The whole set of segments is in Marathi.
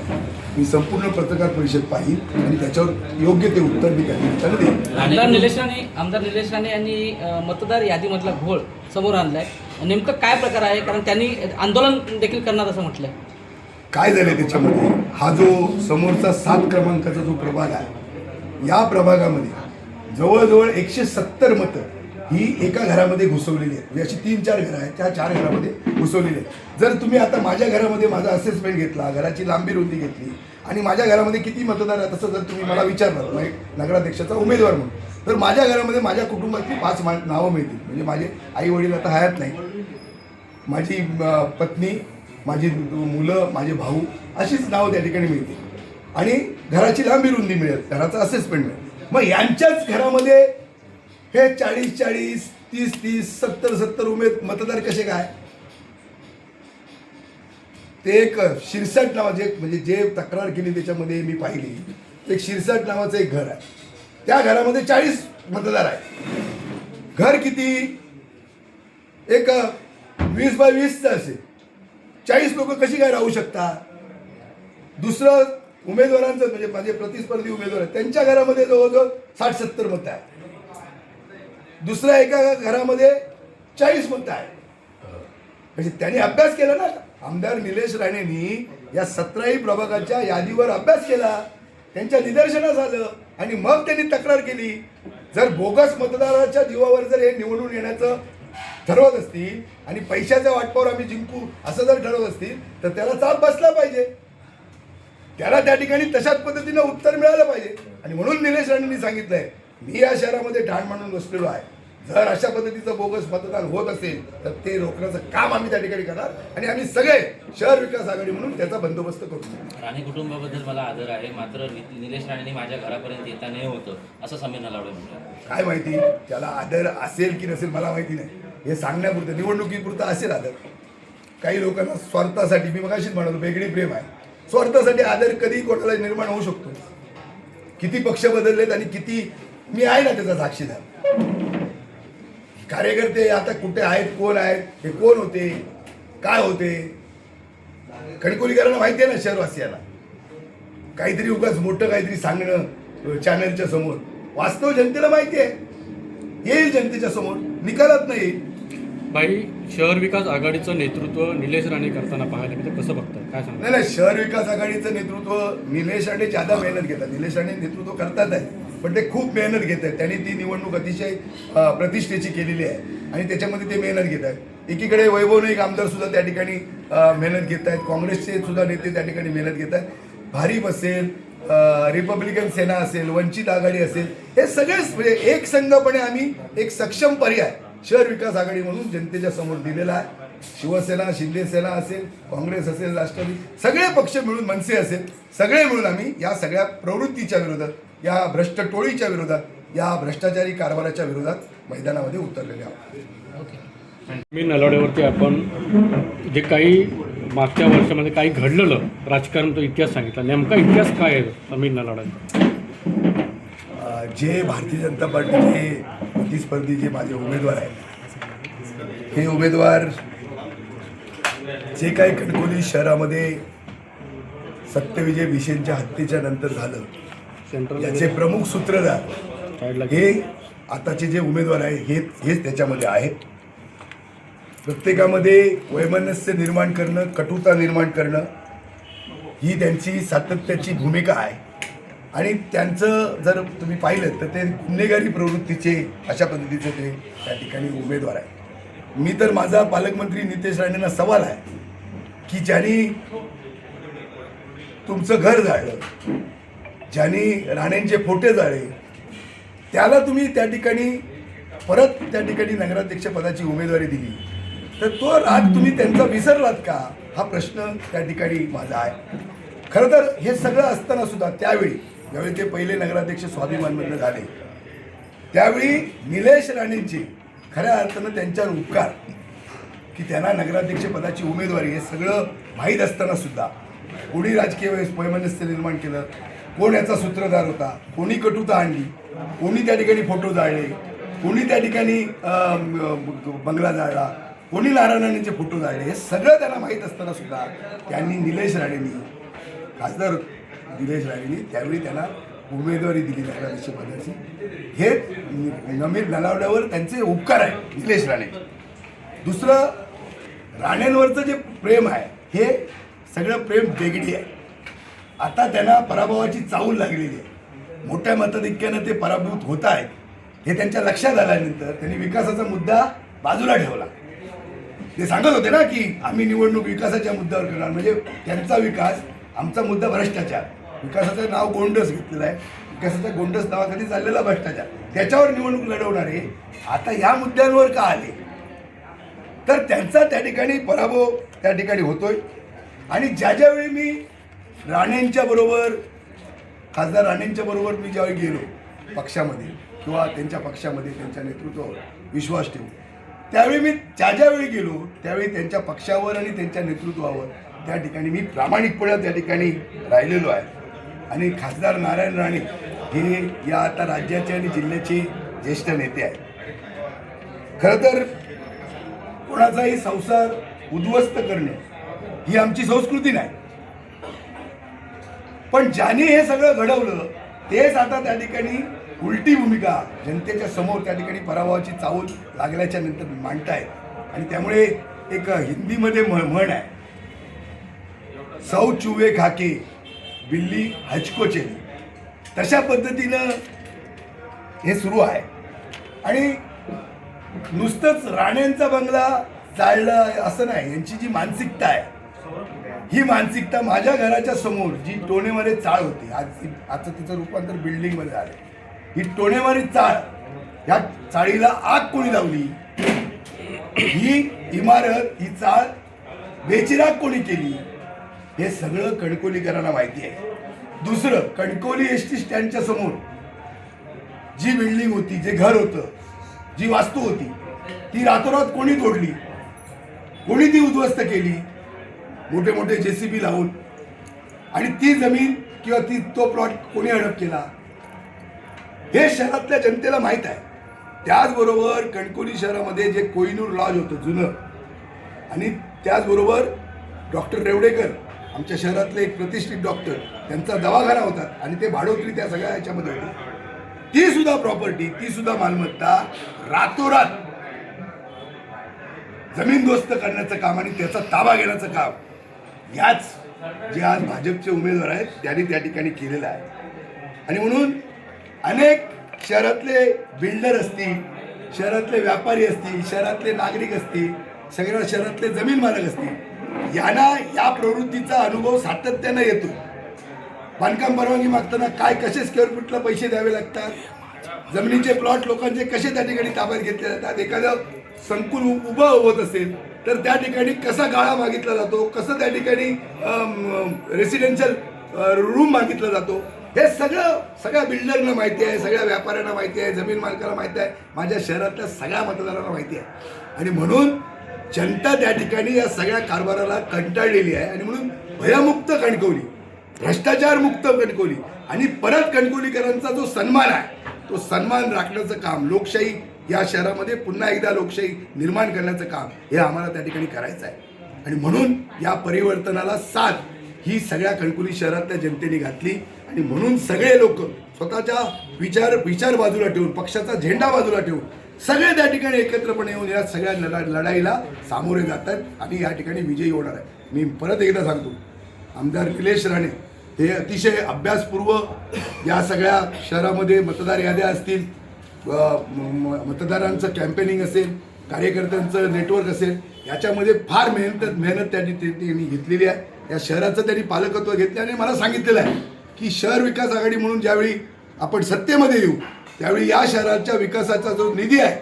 नाही मी संपूर्ण पत्रकार परिषद पाहिल आणि त्याच्यावर योग्य ते उत्तर मी काही निमित्तानं देईन आमदार निलेश राणे आमदार निलेश राणे यांनी अ, मतदार यादीमधला घोळ समोर आणलाय. नेमकं काय प्रकार आहे? कारण त्यांनी आंदोलन देखील करणार असं म्हटलंय. काय झालं त्याच्यामध्ये? हा जो समोरचा सात क्रमांकाचा जो प्रभाग आहे या प्रभागामध्ये जवळजवळ एकशे सत्तर मतं ही एका घरामध्ये घुसवलेली आहे. म्हणजे अशी तीन चार घरं आहेत त्या चार घरामध्ये घुसवलेली आहेत. जर तुम्ही आता माझ्या घरामध्ये माझा असेसमेंट घेतला घराची लांबी रुंदी घेतली आणि माझ्या घरामध्ये किती मतदार आहे तसं जर तुम्ही मला विचारलं मग एक नगराध्यक्षाचा उमेदवार म्हणून तर माझ्या घरामध्ये माझ्या कुटुंबातली पाच मा नावं मिळतील. म्हणजे माझे आई वडील आता हयात नाही माझी पत्नी माझी मुलं माझे भाऊ अशीच नावं त्या ठिकाणी मिळतील. आणि घराची लांबी रुंदी मिळेल घराचं असेसमेंट मिळेल. मग यांच्याच घरामध्ये हे चाळीस चाळीस तीस तीस सत्तर सत्तर उमेद मतदार कसे काय? ते एक शिरसाट नावाचे म्हणजे जे तक्रार केली त्याच्यामध्ये मी पाहिली. एक शिरसाट नावाचं एक घर आहे. त्या घरामध्ये चाळीस मतदार आहे घर किती? एक वीस बाय वीसचं असेल. चाळीस लोक कशी काय राहू शकतात? दुसरं उमेदवारांचं म्हणजे माझे प्रतिस्पर्धी उमेदवार आहेत त्यांच्या घरामध्ये जवळजवळ साठ सत्तर मतं आहे दुसऱ्या एका घरामध्ये चाळीस मतं आहे म्हणजे त्यांनी अभ्यास केला ना? आमदार निलेश राणेंनी या सतराही प्रभागाच्या यादीवर अभ्यास केला. त्यांच्या निदर्शनास आलं आणि मग त्यांनी तक्रार केली. जर बोगस मतदाराच्या जीवावर जर हे निवडून येण्याचं ठरवत असतील आणि पैशाच्या वाटपावर आम्ही जिंकू असं जर ठरवत असतील तर त्याला चाप बसला पाहिजे. त्याला त्या ठिकाणी तशाच पद्धतीनं उत्तर मिळालं पाहिजे. आणि म्हणून निलेश राणेंनी सांगितलंय मी या शहरामध्ये ठाण मांडून बसलेलो आहे. जर अशा पद्धतीचं बोगस मतदान होत असेल तर ते रोखण्याचं काम आम्ही त्या ठिकाणी करणार आणि आम्ही सगळे शहर विकास आघाडी म्हणून त्याचा बंदोबस्त करू. राणे कुटुंबाबद्दल मला आदर आहे. मात्र निलेश राणेंनी माझ्या घरापर्यंत येता नाही होतं असं समीर नलावडे म्हटलं. काय माहिती? त्याला आदर असेल की नसेल मला माहिती नाही. हे सांगण्यापुरतं निवडणुकीपुरतं असेल आदर. काही लोकांना स्वार्थासाठी मी मगाशीच म्हणालो वेगळी प्रेम आहे. स्वार्थासाठी आदर कधी कोणाला निर्माण होऊ शकतो. किती पक्ष बदललेत आणि किती मी आहे ना त्याचा साक्षीदार. कार्यकर्ते आता कुठे आहेत कोण आहेत हे कोण होते काय होते? खडकोलीकरांना माहिती आहे ना शहरवासियाला काहीतरी उगाच मोठं काहीतरी सांगणं चॅनलच्या समोर. वास्तव जनतेला माहिती आहे. येईल जनतेच्या समोर. निकालात नाही बाई शहर विकास आघाडीचं नेतृत्व निलेश राणे करताना पाहायला मिळतं. कसं बघताय? काय सांगता नाही नाही शहर विकास आघाडीचं नेतृत्व निलेश राणे ज्यादा मेहनत घेतात. निलेश राणे नेतृत्व करतात आहे पण ते खूप मेहनत घेत आहेत. त्यांनी ती निवडणूक अतिशय प्रतिष्ठेची केलेली आहे. आणि त्याच्यामध्ये ते मेहनत घेत आहेत. एकीकडे वैभव नाईक आमदार सुद्धा त्या ठिकाणी मेहनत घेत आहेत. काँग्रेसचे सुद्धा नेते त्या ठिकाणी मेहनत घेत आहेत. भारीप असेल रिपब्लिकन सेना असेल वंचित आघाडी असेल हे सगळेच म्हणजे एक संघपणे आम्ही एक सक्षम पर्याय शहर विकास आघाडी म्हणून जनतेच्या समोर दिलेला आहे. शिवसेना शिंदे सेना असेल काँग्रेस असेल राष्ट्रवादी सगळे पक्ष मिळून मनसे असेल सगळे मिळून आम्ही या सगळ्या प्रवृत्तीच्या विरोधात या भ्रष्ट टोळीच्या विरोधात या भ्रष्टाचारी कारभाराच्या विरोधात मैदानामध्ये उतरलेले आहोत. मी नलावड्यावरती आपण जे काही मागच्या वर्षामध्ये काही घडलेलं राजकारण तो इतिहास सांगितला. नेमका इतिहास काय आहे समीर नलावड्याचा जे भारतीय जनता पार्टीचे प्रतिस्पर्धी जे माझे उमेदवार आहेत हे उमेदवार जे काही कणकोली शहरामध्ये सत्यविजय विषेंच्या हत्येच्या नंतर झालं याचे प्रमुख सूत्रधार हे आताचे जे उमेदवार आहे हे हेच त्याच्यामध्ये आहेत. प्रत्येकामध्ये वैमनस्य निर्माण करणं कटुता निर्माण करणं ही त्यांची सातत्याची भूमिका आहे. आणि त्यांचं जर तुम्ही पाहिलं तर ते गुन्हेगारी प्रवृत्तीचे अशा पद्धतीचे ते त्या ठिकाणी उमेदवार आहे मी तर माझा पालकमंत्री नितेश राणेंना सवाल आहे. की ज्यांनी तुमचं घर जाळलं ज्यांनी राणेंचे फोटे जाळे त्याला तुम्ही त्या ठिकाणी परत त्या ठिकाणी नगराध्यक्ष पदाची उमेदवारी दिली. तर तो राग तुम्ही त्यांचा विसरलात का? हा प्रश्न त्या ठिकाणी माझा आहे. खरं तर हे सगळं असताना सुद्धा त्यावेळी ज्यावेळी ते पहिले नगराध्यक्ष स्वाभिमानमधनं झाले त्यावेळी निलेश राणेंचे खऱ्या अर्थानं त्यांच्यावर उपकार की त्यांना नगराध्यक्ष पदाची उमेदवारी हे सगळं माहीत असताना सुद्धा कोणी राजकीय वैमनस्य निर्माण केलं कोण याचा सूत्रधार होता कोणी कटुता आणली कोणी त्या ठिकाणी फोटो जाळले कोणी त्या ठिकाणी बंगला जाळला कोणी नारायणांचे फोटो जाळले हे सगळं त्यांना माहीत असताना सुद्धा त्यांनी निलेश राणेंनी खासदार निलेश राणेंनी त्यावेळी त्यांना उमेदवारी दिली नगराध्यक्ष पदाची हे नमीर नलावल्यावर त्यांचे उपकार आहे निलेश राणे. दुसरं राण्यांवरचं जे प्रेम आहे हे सगळं प्रेम वेगळी आहे. आता त्यांना पराभवाची चावल लागलेली आहे. मोठ्या मताधिक्यानं ते पराभूत होत आहेत. हे त्यांच्या लक्षात आल्यानंतर त्यांनी विकासाचा मुद्दा बाजूला ठेवला. ते सांगत होते ना की आम्ही निवडणूक विकासाच्या मुद्द्यावर करणार. म्हणजे त्यांचा विकास आमचा मुद्दा भ्रष्टाचार. विकासाचं नाव गोंडस घेतलेलं आहे. विकासाच्या गोंडस नावाखाली चाललेला भ्रष्टाचार. त्याच्यावर निवडणूक लढवणारे आता या मुद्द्यांवर का आले? तर त्यांचा त्या ठिकाणी पराभव त्या ठिकाणी होतोय. आणि ज्या ज्यावेळी मी राणेंच्या बरोबर खासदार राणेंच्या बरोबर मी ज्यावेळी गेलो पक्षामध्ये किंवा त्यांच्या पक्षामध्ये त्यांच्या नेतृत्वावर विश्वास ठेवून त्यावेळी मी ज्या ज्यावेळी गेलो त्यावेळी त्यांच्या पक्षावर आणि त्यांच्या नेतृत्वावर त्या ठिकाणी मी प्रामाणिकपणे त्या ठिकाणी राहिलेलो आहे. आणि खासदार नारायण राणे हे या आता राज्याचे आणि जिल्ह्याचे ज्येष्ठ नेते आहेत. खरं तर कोणाचाही संसार उद्ध्वस्त करणे ही आमची संस्कृती नाही. पण ज्याने हे सगळं घडवलं तेच आता त्या ठिकाणी उलटी भूमिका जनतेच्या समोर त्या ठिकाणी पराभवाची चावल लागल्याच्या नंतर मांडतायत. आणि त्यामुळे एक हिंदीमध्ये म्हण आहे. सौ चुवे खाके बिल्ली हचको चेली. तशा पद्धतीनं हे सुरू आहे. आणि नुसतंच राण्यांचा बंगला जाळला असं नाही यांची जी मानसिकता आहे ही मानसिकता माझ्या घराच्या समोर जी टोणेमारे चाळ होती आज आजचं तिचं रूपांतर बिल्डिंगमध्ये झालं ही टोणेमारी चाळ ह्या चाळीला आग कोणी लावली? ही इमारत ही चाळ बेचिराग कोणी केली? हे सगळं कणकोलीकरांना माहिती आहे. दुसरं कणकोली एस टी स्टँडच्या समोर जी बिल्डिंग होती जे घर होतं जी वास्तू होती ती रातोरात कोणी तोडली? कोणी ती उद्ध्वस्त केली? मोठे मोठे जे सी बी लावून. आणि ती जमीन किंवा ती तो प्लॉट कोणी हडप केला? हे शहरातल्या जनतेला माहीत आहे. त्याचबरोबर कणकोली शहरामध्ये जे कोहिनूर लॉज होतं जुनं. आणि त्याचबरोबर डॉक्टर रेवडेकर आमच्या शहरातले एक प्रतिष्ठित डॉक्टर त्यांचा दवाखाना होता आणि ते भाडोत्री त्या सगळ्या याच्यामध्ये होते. ती सुद्धा प्रॉपर्टी ती सुद्धा मालमत्ता रातोरात जमीनदोस्त करण्याचं काम आणि त्याचा ताबा घेण्याचं काम याच जे आज भाजपचे उमेदवार आहेत त्यांनी त्या ठिकाणी केलेलं आहे. आणि म्हणून अनेक शहरातले बिल्डर असतील शहरातले व्यापारी असतील शहरातले नागरिक असतील सगळ्या शहरातले जमीन मालक असतील यांना या प्रवृत्तीचा अनुभव सातत्यानं येतो बांधकाम परवानगी मागताना काय कसे स्क्वेअर फूटला पैसे द्यावे लागतात? जमिनीचे प्लॉट लोकांचे कसे त्या ठिकाणी ताब्यात घेतले जातात? एखादं संकुल उ- उभं होत असेल तर त्या ठिकाणी कसा गाळा मागितला जातो? कसं त्या ठिकाणी रेसिडेन्शियल रूम मागितला जातो? हे सगळं सगळ्या बिल्डरना माहिती आहे सगळ्या व्यापाऱ्यांना माहिती आहे जमीन मालकाला माहिती आहे माझ्या शहरातल्या सगळ्या मतदारांना माहिती आहे. आणि म्हणून जनता त्या ठिकाणी या सगळ्या कारभाराला कंटाळलेली आहे आणि म्हणून भयमुक्त कणकवली. भ्रष्टाचार मुक्त कणकोली. आणि परत कणकोलीकरांचा जो सन्मान आहे तो सन्मान राखण्याचं काम लोकशाही या शहरामध्ये पुन्हा एकदा लोकशाही निर्माण करण्याचं काम हे आम्हाला त्या ठिकाणी करायचं आहे. आणि म्हणून या परिवर्तनाला साथ ही सगळ्या कणकोली शहरातल्या जनतेने घातली. आणि म्हणून सगळे लोक स्वतःच्या विचार विचार बाजूला ठेवून पक्षाचा झेंडा बाजूला ठेवून सगळे त्या ठिकाणी एकत्रपणे येऊन या सगळ्या लढा लढाईला सामोरे जात आहेत आणि या ठिकाणी विजयी होणार आहे. मी परत एकदा सांगतो आमदार निलेश राणे हे अतिशय अभ्यासपूर्व या सगळ्या शहरामध्ये मतदार याद्या असतील म- मतदारांचं कॅम्पेनिंग असेल कार्यकर्त्यांचं नेटवर्क असेल याच्यामध्ये फार मेहनत मेहनत त्यांनी ते- त्यांनी घेतलेली आहे. या शहराचं त्यांनी पालकत्व घेतलं आणि मला सांगितलेलं आहे की शहर विकास आघाडी म्हणून ज्यावेळी आपण सत्तेमध्ये येऊ त्यावेळी या शहराच्या विकासाचा जो निधी आहे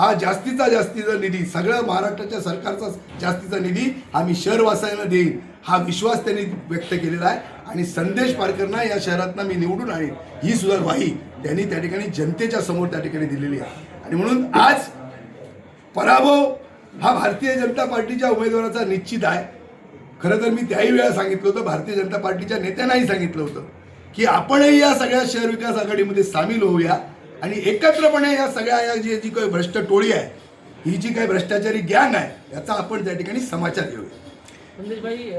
हा जास्तीचा जास्तीचा निधी सगळ्या महाराष्ट्राच्या सरकारचा जास्तीचा निधी हा मी शहरवासियांना देईन. हा विश्वास त्यांनी व्यक्त केलेला आहे आणि संदेश पारकरना या शहरातनं मी निवडून आणीन. ही सुद्धा ग्वाही त्यांनी त्या ठिकाणी जनतेच्या समोर त्या ठिकाणी दिलेली आहे. आणि म्हणून आज पराभव हा भारतीय जनता पार्टीच्या उमेदवाराचा निश्चित आहे. खरं तर मी त्याही वेळा सांगितलं होतं भारतीय जनता पार्टीच्या नेत्यांनाही सांगितलं होतं की आपणही या सगळ्या शहर विकास आघाडीमध्ये सामील होऊया. आणि एकत्रपणे या सगळ्या या जी जी काही भ्रष्ट टोळी आहे ही जी काही भ्रष्टाचारी गँग आहे याचा आपण त्या ठिकाणी समाचार घेऊया. संदेशभाई